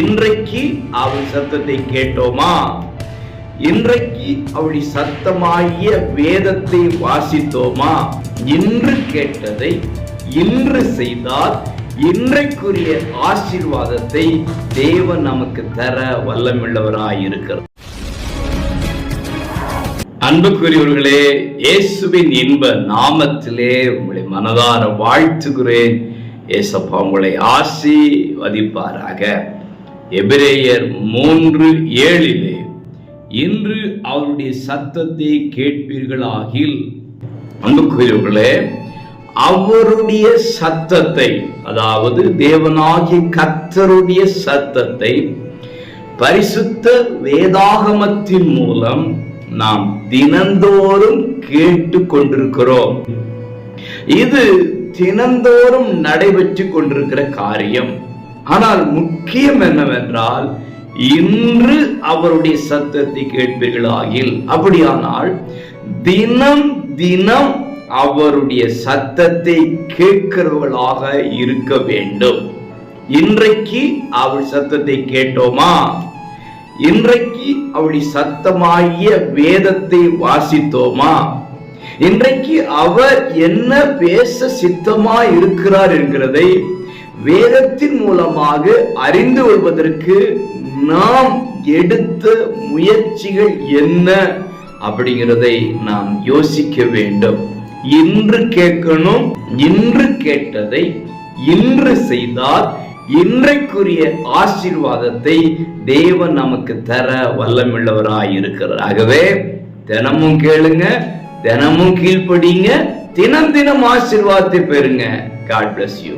இன்றைக்கு அவள் சத்தத்தை கேட்டோமா? இன்றைக்கு அவளி சத்தமாகிய வேதத்தை வாசித்தோமா? இன்று கேட்டதை இன்று செய்தால் இன்றைக்குரிய ஆசீர்வாதத்தை தேவன் நமக்கு தர வல்லமுள்ளவராய் இருக்கிறார் அன்புக்குரியவர்களே இயேசுவின் இன்ப நாமத்திலே உங்களை மனதார வாழ்த்துகிறேன். ஏசப்பா உங்களை ஆசி வதிப்பாராக எபிரேயர் மூன்று ஏழிலே இன்று அவருடைய சத்தத்தை கேட்பீர்களாகில். அன்புக்குரியவர்களே அவருடைய சத்தத்தை அதாவது தேவனாகி கத்தருடைய சத்தத்தை பரிசுத்த வேதாகமத்தின் மூலம் நாம் தினந்தோறும் கேட்டு கொண்டிருக்கிறோம். இது தினந்தோறும் நடைபெற்று கொண்டிருக்கிற காரியம். ஆனால் முக்கியம் என்னவென்றால் இன்று அவருடைய சத்தத்தை கேட்பீர்களாகில் அப்படியானால் தினம் தினம் அவருடைய சத்தத்தை கேட்கிறவர்களாக இருக்க வேண்டும். இன்றைக்கு அவள் சத்தத்தை கேட்டோமா? இன்றைக்கு அவளுடைய சத்தமாகிய வேதத்தை வாசித்தோமா? இன்றைக்கு அவர் என்ன பேச சித்தமா இருக்கிறார் என்கிறதை வேதத்தின் மூலமாக அறிந்து கொள்வதற்கு நாம் எடுத்த முயற்சிகள் என்ன அப்படிங்கிறதை நாம் யோசிக்க வேண்டும். இன்று கேட்கணும் இன்று கேட்டதை இன்று செய்தால் இன்றைக்குரிய ஆசீர்வாதத்தை தேவன் நமக்கு தர வல்லமுள்ளவராய் இருக்கிறார் ஆகவே தினமும் கேளுங்க தினமும் கீழ்ப்படிங்க தினம் தினம் ஆசீர்வாதத்தை பெறுங்க. God bless you